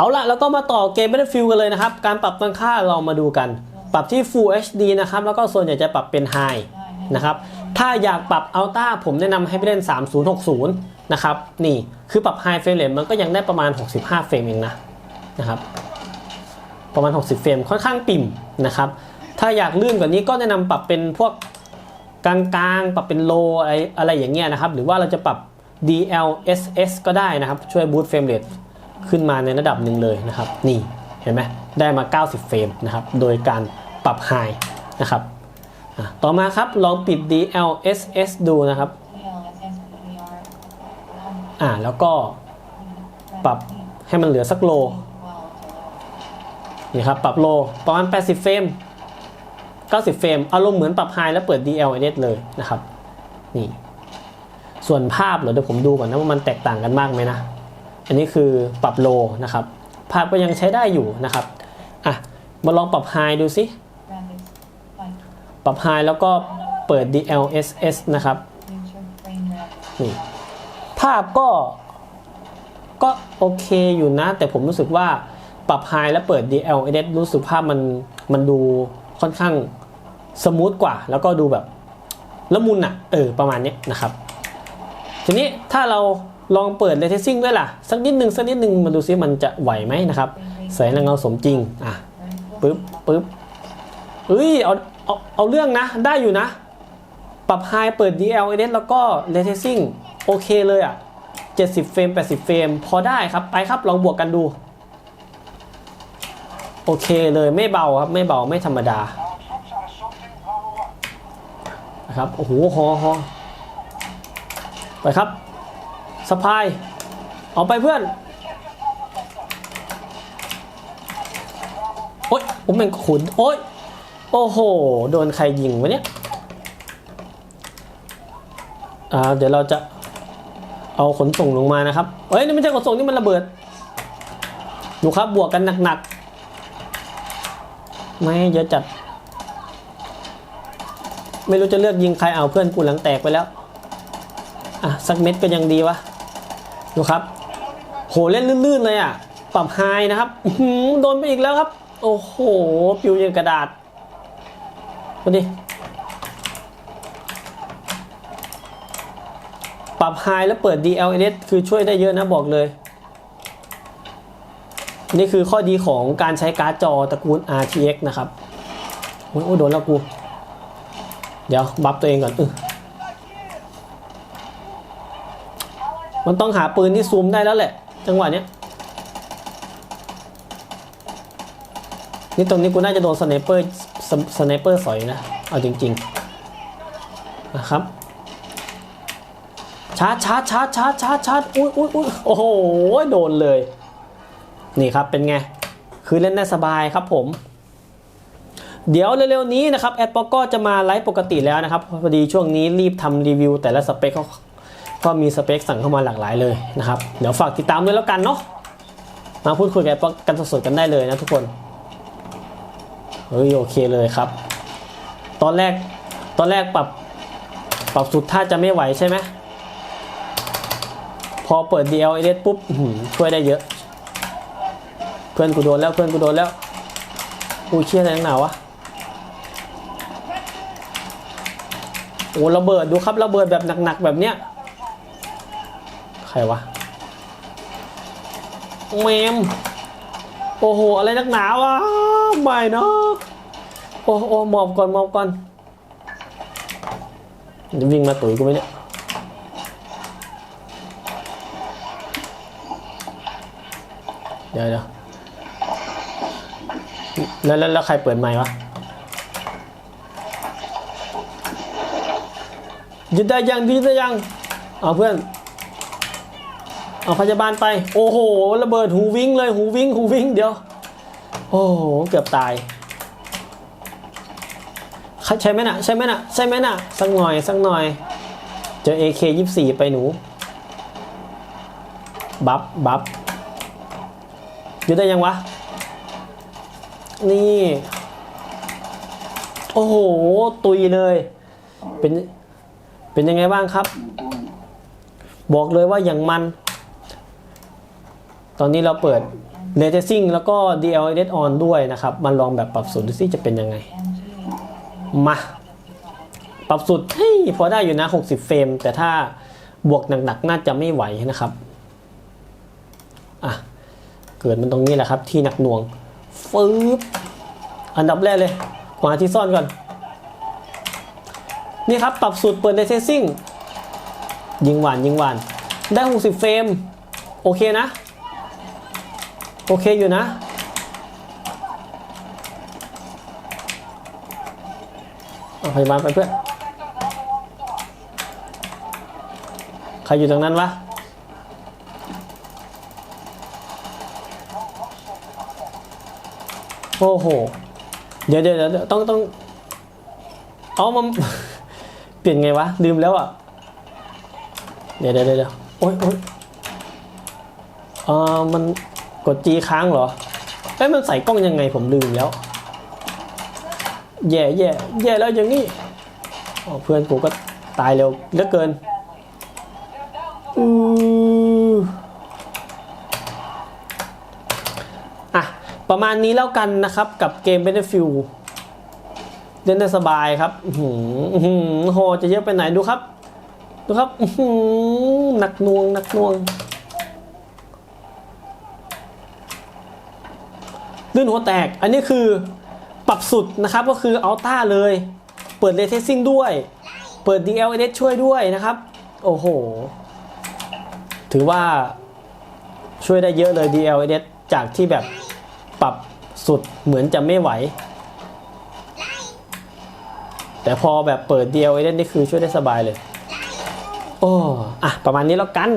เอาละแล้วก็มาต่อเกม Battlefield กันเลยนะครับ การปรับตั้งค่าเรามาดูกัน ปรับที่ Full HD นะครับ แล้วก็ส่วนใหญ่จะปรับเป็น High นะครับ ถ้าอยากปรับ Ultra ผมแนะนำให้ไปเล่น 3060 นะครับ นี่คือปรับ High Frame Rate มันก็ยังได้ประมาณ 65 เฟรมเองนะนะครับ ประมาณ 60 เฟรมค่อนข้างปิ่มนะครับ ถ้าอยากลื่นกว่านี้ก็แนะนำปรับเป็นพวกกลางๆ ปรับเป็นโลอะไรอะไรอย่างเงี้ยนะครับ หรือว่าเราจะปรับ DLSS ก็ได้นะครับ ช่วยบูตเฟรมเรท ขึ้นมาในระดับหนึ่งเลยนะครับ นี่เห็นไหมได้มา 90 เฟรมนะครับ โดยการปรับ High นะครับต่อมาครับลองปิด DLSS ดูนะครับอ่าแล้วก็ปรับให้มันเหลือสักโลนี่ครับปรับโลประมาณ 80 เฟรม 90 เฟรม อารมณ์เหมือนปรับไฮแล้วเปิด DLSS เลยนะครับ นี่ ส่วนภาพเหรอเดี๋ยวผมดูก่อนนะว่ามันแตกต่างกันมากไหมนะ อันนี้คือปรับโลนะครับ ภาพก็ยังใช้ได้อยู่นะครับอะมาลองปรับไฮดูสิปรับไฮแล้วก็เปิด DLSS นะครับนี่ภาพก็ก็โอเคอยู่นะ แต่ผมรู้สึกว่าปรับไฮแล้วเปิด DLSS รู้สึกภาพมันมันดูค่อนข้างสมูทกว่า แล้วก็ดูแบบละมุนอะเออประมาณนี้นะครับ ทีนี้ถ้าเรา ลองเปิด Ray Tracing ด้วยล่ะ สักนิดหนึ่งสักนิดหนึ่งมาดูซิมันจะไหวไหมนะครับแสงและเงาสมจริงอะปึ๊บปึ๊บเอ้ยเอาเอาเอาเรื่องนะได้อยู่นะ ปรับไฮเปิด DLSS แล้วก็ Ray Tracing โอเคเลยอะ 70 เฟรม 80 เฟรม พอได้ครับ ไปครับ ลองบวกกันดู โอเคเลยไม่เบาครับ ไม่เบาไม่ธรรมดา นะครับ โอ้โหฮอฮอไปครับ สะพายเอาไปเพื่อน โอ๊ยผมเป็นขุน โอ๊ย โอ้โห โดนใครยิงวะเนี่ย อ่า เดี๋ยวเราจะเอาขนส่งลงมานะครับ เอ้ย นี่ไม่ใช่ขนส่งนี่มันระเบิด ดูครับ บวกกันหนักๆ ไม่เยอะจัด ไม่รู้จะเลือกยิงใครเอาเพื่อนกูหลังแตกไปแล้ว อะ สักเม็ดก็ยังดีวะ ดูครับ โหเล่นลื่นๆเลยอะ ปรับไฮนะครับโดนไปอีกแล้วครับ โอ้โห ปิวยังกระดาษดูดิ ปรับไฮแล้วเปิด DLSS คือช่วยได้เยอะนะบอกเลย นี่คือข้อดีของการใช้การ์ดจอตระกูล RTX นะครับ โอ้โอ้ยโดนแล้วกู เดี๋ยว บัฟตัวเองก่อนออ มันต้องหาปืนที่ซูมได้แล้วแหละ จังหวะเนี้ยนี่ตรงนี้กูน่าจะโดนสไนเปอร์สสไนเปอร์สอยนะ เอาจริงๆนะครับชาร์จชาร์จชาร์จชาร์จชาร์จชาร์จอุ้ยอุ้ยอุ้ยโอ้โหโดนเลย นี่ครับเป็นไง คือเล่นได้สบายครับผม เดี๋ยวเร็วๆนี้นะครับแอดปอกก็จะมาไลฟ์ปกติแล้วนะครับ พอดีช่วงนี้รีบทำรีวิวแต่ละสเปคเขา ก็มีสเปคสั่งเข้ามาหลากหลายเลยนะครับ เดี๋ยวฝากติดตามด้วยแล้วกันเนาะมาพูดคุยกับแอดปอกกันสดๆกันได้เลยนะทุกคนเฮ้ยโอเคเลยครับ ตอนแรกตอนแรกปรับปรับสุดถ้าจะไม่ไหวใช่ไหมพอเปิด DLSS ปุ๊บช่วยได้เยอะ เพื่อนกูโดนแล้วเพื่อนกูโดนแล้วกูเชี่ยอะไรนักหนาวะโอ้ระเบิดดูครับระเบิดแบบหนักๆแบบเนี้ย ใครวะแมม โอ้โห อะไรนักหนาวะไม่เนาะโอ้โอ้หมอบก่อนหมอบก่อนจะวิ่งมาตุ๋ยกูไหมเนี่ยเดี๋ยวเดี๋ยวแล้วแล้วแล้วใครเปิดไมค์วะยึดได้ยังยึดได้ยังเอาเพื่อน เอาพยาบาลไป โอ้โห ระเบิดหูวิ่งเลยหูวิ่งหูวิ่งเดี๋ยว โอ้โห เกือบตาย ใช่ไหมน่ะใช่ไหมน่ะใช่ไหมน่ะสักหน่อยสักหน่อย เจอ AK 24 ไปหนู บัฟบัฟยึดได้ยังวะ นี่ โอ้โห ตุยเลย เป็น เป็นยังไงบ้างครับบอกเลยว่าอย่างมัน ตอนนี้เราเปิดเรเทซิ่งแล้วก็ DLSS on ด้วยนะครับมาลองแบบปรับสูตรดูสิจะเป็นยังไง มา ปรับสูตรเฮ้ยพอได้อยู่นะ 60 เฟรม แต่ถ้าบวกหนักๆ น่าจะไม่ไหวนะครับ อะ เกิดมันตรงนี้แหละครับ ที่หนักหน่วง ฟืบอันดับแรกเลยหาที่ซ่อนก่อน นี่ครับ ปรับสูตรเปิดในเทสซิ่งยิงหวานยิงหวาน ได้ 60 เฟรม โอเคนะ โอเคอยู่นะเอาพยาบาลไปเพื่อนใครอยู่ตรงนั้นวะโอ้โห เดี๋ยวเดี๋ยวเดี๋ยวต้องต้อง เอามันเปลี่ยนไงวะ ลืมแล้วอะ เดี๋ยวเดี๋ยวเดี๋ยวโอ๊ยโอ๊ยอ่ามัน กดจีค้างเหรอเอ้ยมันใส่กล้องยังไงผมลืมแล้ว แย่แย่แย่แล้วอย่างนี้เพื่อนกูก็ตายเร็วเหลือเกินอืออะ ประมาณนี้แล้วกันนะครับกับเกม Battlefield เล่นได้สบายครับหือฮือหือโห จะเยอะไปไหนดูครับ ดูครับหือหนักน่วงหนักน่วง ลื่นหัวแตก อันนี้คือปรับสุดนะครับก็คืออัลต้าเลย เปิดเรเทสซิ่งด้วย เปิด DLSS ช่วยด้วยนะครับ โอ้โห ถือว่าช่วยได้เยอะเลย DLSS จากที่แบบปรับสุดเหมือนจะไม่ไหว แต่พอแบบเปิด DLSS นี่คือช่วยได้สบายเลย โอ้อะประมาณนี้แล้วกัน